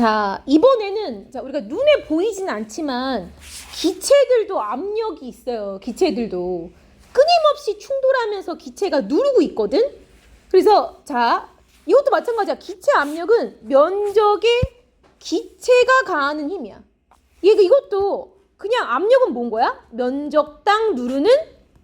자, 이번에는 자, 우리가 눈에 보이진 않지만 기체들도 압력이 있어요. 기체들도 끊임없이 충돌하면서 기체가 누르고 있거든. 그래서 자, 이것도 마찬가지야. 기체 압력은 면적의 기체가 가하는 힘이야. 얘가 이것도 그냥 압력은 뭔 거야? 면적당 누르는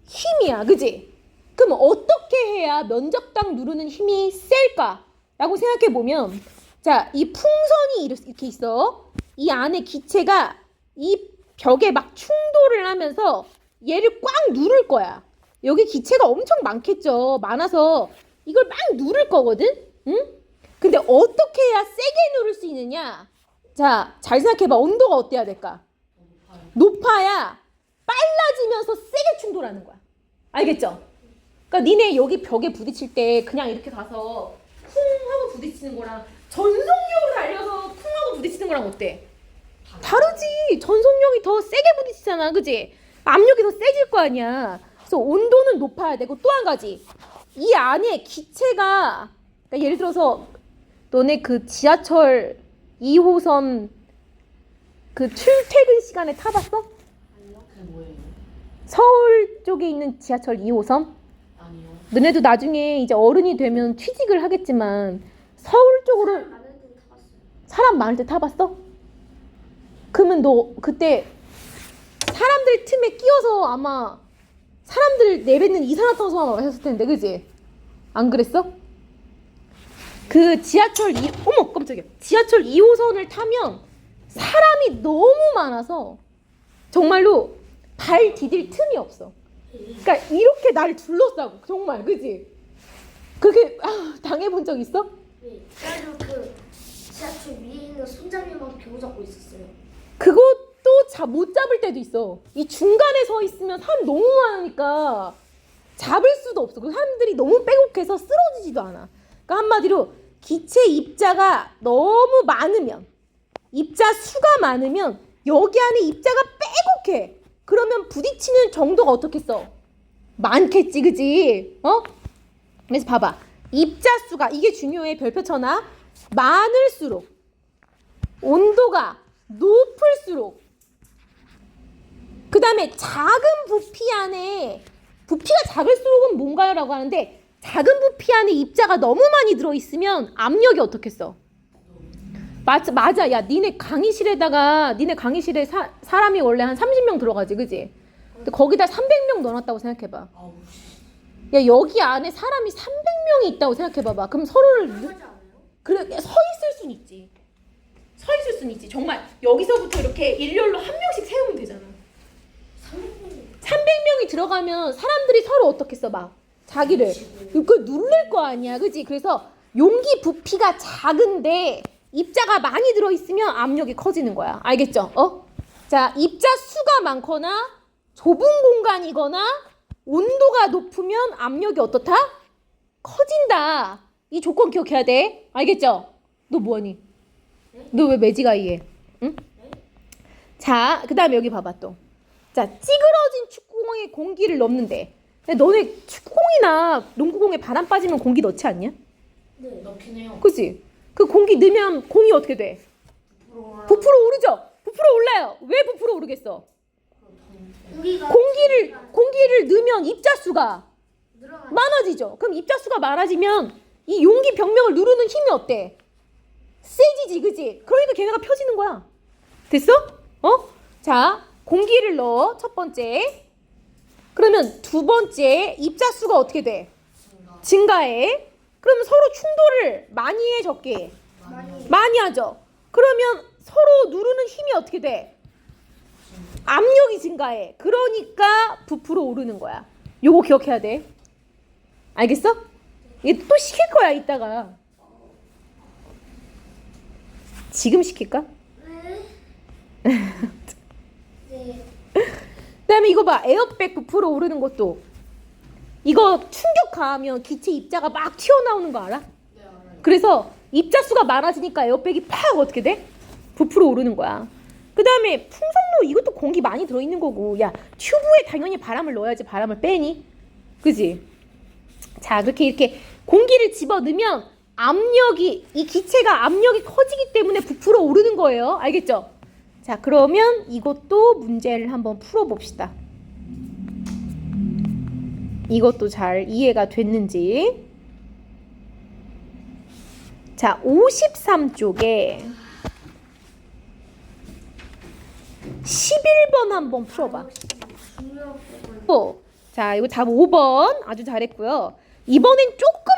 힘이야. 그지? 그럼 어떻게 해야 면적당 누르는 힘이 셀까? 라고 생각해 보면 자, 이 풍선이 이렇- 이렇게 있어. 이 안에 기체가 이 벽에 막 충돌을 하면서 얘를 꽉 누를 거야. 여기 기체가 엄청 많겠죠. 많아서 이걸 막 누를 거거든. 응? 근데 어떻게 해야 세게 누를 수 있느냐? 자, 잘 생각해 봐. 온도가 어때야 될까? 높아야 빨라지면서 세게 충돌하는 거야. 알겠죠? 그러니까 니네 여기 벽에 부딪힐 때 그냥 이렇게 가서 쿵 하고 부딪히는 거랑 전속력으로 달려서 쿵 하고 부딪히는 거랑 어때? 다르지. 전속력이 더 세게 부딪히잖아. 그지? 압력이 더 세질 거 아니야. 그래서 온도는 높아야 되고 또 한 가지. 이 안에 기체가 그러니까 예를 들어서 너네 그 지하철 2호선 그 출퇴근 시간에 타봤어? 서울 쪽에 있는 지하철 2호선? 아니요. 너네도 나중에 이제 어른이 되면 취직을 하겠지만 서울 쪽으로. 사람 많을 때 타봤어? 그러면 너 그때 사람들 틈에 끼어서 아마 사람들 내뱉는 이산화탄소 아마 마셨을 텐데 그지? 안 그랬어? 그 지하철 2 어머 깜짝이야 지하철 2호선을 타면 사람이 너무 많아서 정말로 발 디딜 틈이 없어 그러니까 이렇게 나를 둘러싸고 정말 그지? 그게 아, 당해본 적 있어? 네. 그래가지고 그 지하철 위에 있는 손잡이만 겨우 잡고 있었어요. 그것도 자, 못 잡을 때도 있어. 이 중간에 서 있으면 사람 너무 많으니까 잡을 수도 없어. 그 사람들이 너무 빼곡해서 쓰러지지도 않아. 그러니까 한마디로 기체 입자가 너무 많으면 입자 수가 많으면 여기 안에 입자가 빼곡해. 그러면 부딪히는 정도가 어떻겠어? 많겠지, 그지? 어? 그래서 봐봐. 입자 수가 이게 중요해. 별표 쳐놔. 많을수록 온도가 높을수록 그 다음에 작은 부피 안에 부피가 작을수록은 뭔가요 라고 하는데 작은 부피 안에 입자가 너무 많이 들어있으면 압력이 어떻겠어? 맞아, 맞아. 야, 니네 강의실에다가 니네 강의실에 사, 사람이 원래 한 30명 들어가지, 그지? 근데 거기다 300명 넣어놨다고 생각해봐. 야, 여기 안에 사람이 300명이 있다고 생각해봐봐. 그럼 서로를? 그래 서 있을 순 있지. 서 있을 순 있지. 정말 여기서부터 이렇게 일렬로 한 명씩 세우면 되잖아. 300명. 300명이 들어가면 사람들이 서로 어떻게 써막 자기를 그 누를 거 아니야. 그지? 그래서 용기 부피가 작은데 입자가 많이 들어 있으면 압력이 커지는 거야. 알겠죠? 어? 자, 입자 수가 많거나 좁은 공간이거나 온도가 높으면 압력이 어떻다? 커진다. 이 조건 기억해야 돼. 알겠죠? 너 뭐하니? 너 왜 매지가 이해? 응? 자, 그 다음에 여기 봐봐 또. 자, 찌그러진 축구공에 공기를 넣는데. 근데 너네 축구공이나 농구공에 바람 빠지면 공기 넣지 않냐? 네. 넣긴 해요. 그치? 그 공기 넣으면 공이 어떻게 돼? 부풀어 오르죠? 부풀어 올라요. 왜 부풀어 오르겠어? 공기를, 공기를 넣으면 입자수가. 많아지죠. 그럼 입자수가 많아지면 이 용기 벽면을 누르는 힘이 어때? 세지지, 그지? 그러니까 걔네가 펴지는 거야. 됐어? 어? 자, 공기를 넣어. 첫 번째. 그러면 두 번째 입자수가 어떻게 돼? 증가해. 그러면 서로 충돌을 많이 해, 적게 해? 많이. 많이 하죠. 그러면 서로 누르는 힘이 어떻게 돼? 압력이 증가해. 그러니까 부풀어 오르는 거야. 요거 기억해야 돼. 알겠어? 이게 또 시킬 거야, 이따가. 지금 시킬까? 네. 네. 그다음에 이거 봐. 에어백 부풀어 오르는 것도. 이거 충격 가하면 기체 입자가 막 튀어나오는 거 알아? 네. 그래서 입자 수가 많아지니까 에어백이 팍 어떻게 돼? 부풀어 오르는 거야. 그 다음에 풍선도 이것도 공기 많이 들어있는 거고, 야 튜브에 당연히 바람을 넣어야지 바람을 빼니, 그지? 자 그렇게 이렇게 공기를 집어 넣으면 압력이 이 기체가 압력이 커지기 때문에 부풀어 오르는 거예요. 알겠죠? 자, 그러면 이것도 문제를 한번 풀어 봅시다. 이것도 잘 이해가 됐는지. 자, 53쪽에 11번 한번 풀어봐. 자, 이거 답 5번 아주 잘했고요. 이번엔 조금